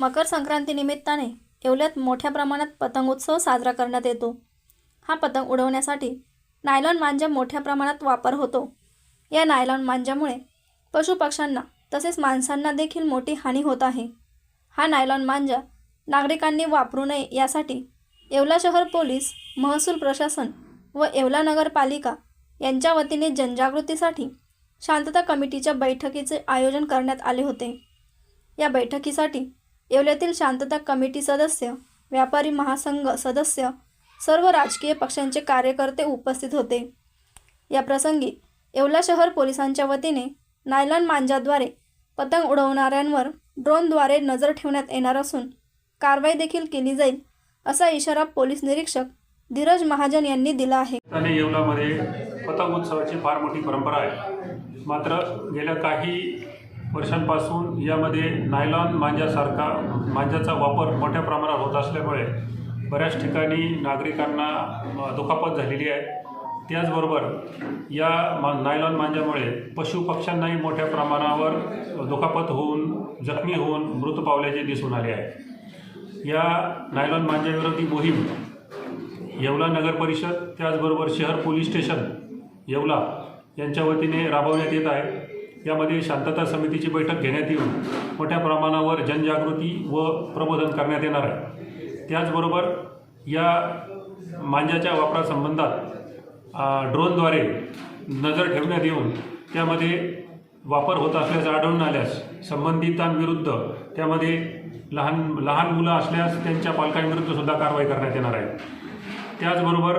मकर संक्रांती निमित्ताने येवल्यात मोठ्या प्रमाणात पतंगोत्सव साजरा करण्यात येतो. हा पतंग उडवण्यासाठी नायलॉन मांजा मोठ्या प्रमाणात वापर होतो. या नायलॉन मांजामुळे पशुपक्ष्यांना तसेच माणसांना देखील मोठी हानी होत आहे. हा नायलॉन मांजा नागरिकांनी वापरू नये यासाठी येवला शहर पोलीस महसूल प्रशासन व येवला नगरपालिका यांच्या वतीने जनजागृतीसाठी शांतता कमिटीच्या बैठकीचे आयोजन करण्यात आले होते. या बैठकीसाठी येवल्यातील शांतता कमिटी सदस्य व्यापारी महासंघ सदस्य सर्व राजकीय पक्षांचे कार्यकर्ते उपस्थित होते. या प्रसंगी येवला शहर पोलिसांच्या वतीने नायलॉन मांजाद्वारे पतंग उडवणाऱ्यांवर ड्रोनद्वारे नजर ठेवण्यात येणार असून कारवाई देखील केली जाईल असा इशारा पोलीस निरीक्षक धीरज महाजन यांनी दिला आहे. येवलामध्ये पतंग उत्सवाची फार मोठी परंपरा आहे. मात्र गेल्या काही वर्षांपासून यामध्ये नायलॉन मांजासारखा मांजाचा वापर मोठ्या प्रमाणात होत असल्यामुळे बऱ्याच ठिकाणी नागरिकांना दुखापत झालेली आहे. त्याचबरोबर या मा नायलॉन मांजामुळे पशुपक्ष्यांनाही मोठ्या प्रमाणावर दुखापत होऊन जखमी होऊन मृत पावल्याचे दिसून आले आहे. या नायलॉन मांजाविरोधी मोहीम येवला नगर परिषद त्याचबरोबर शहर पोलीस स्टेशन येवला यांच्या वतीने राबवण्यात येत आहे. यामध्ये शांतता समितीची बैठक घेण्यात येऊन मोठ्या प्रमाणावर जनजागृती व प्रबोधन करण्यात येणार आहे. त्याचबरोबर या मांजाच्या वापरासंबंधात ड्रोनद्वारे नजर ठेवण्यात येऊन त्यामध्ये वापर होत असल्याचं आढळून आल्यास संबंधितांविरुद्ध त्यामध्ये लहान लहान मुलं असल्यास त्यांच्या पालकांविरुद्ध सुद्धा कारवाई करण्यात येणार आहे. त्याचबरोबर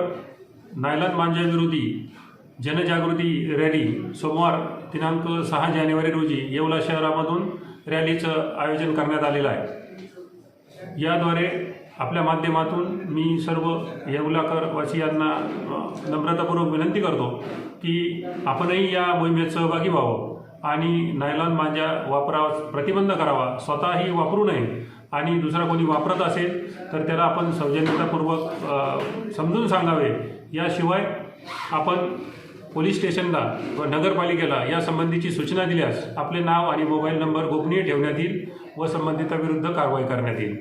नायलन मांजाविरोधी जनजागृती रॅली सोमवार दिनांक सहा जानेवारी रोजी येवला शहरामधून रॅलीचं आयोजन करण्यात आलेलं आहे. याद्वारे आपल्या माध्यमातून मी सर्व येवलाकर वासियांना नम्रतापूर्वक विनंती करतो की आपणही या मोहिमेत सहभागी व्हावं आणि नायलॉन मांजा वापरास प्रतिबंध करावा स्वतःही वापरू नये आणि दुसरा कोणी वापरत असेल तर त्याला आपण सौजन्यतापूर्वक समजून सांगावे. याशिवाय आपण पोलीस स्टेशनला व नगरपालिकेला या संबंधीची सूचना दिल्यास आपले नाव आणि मोबाईल नंबर गोपनीय ठेवण्यात येईल व संबंधिताविरुद्ध कारवाई करण्यात येईल.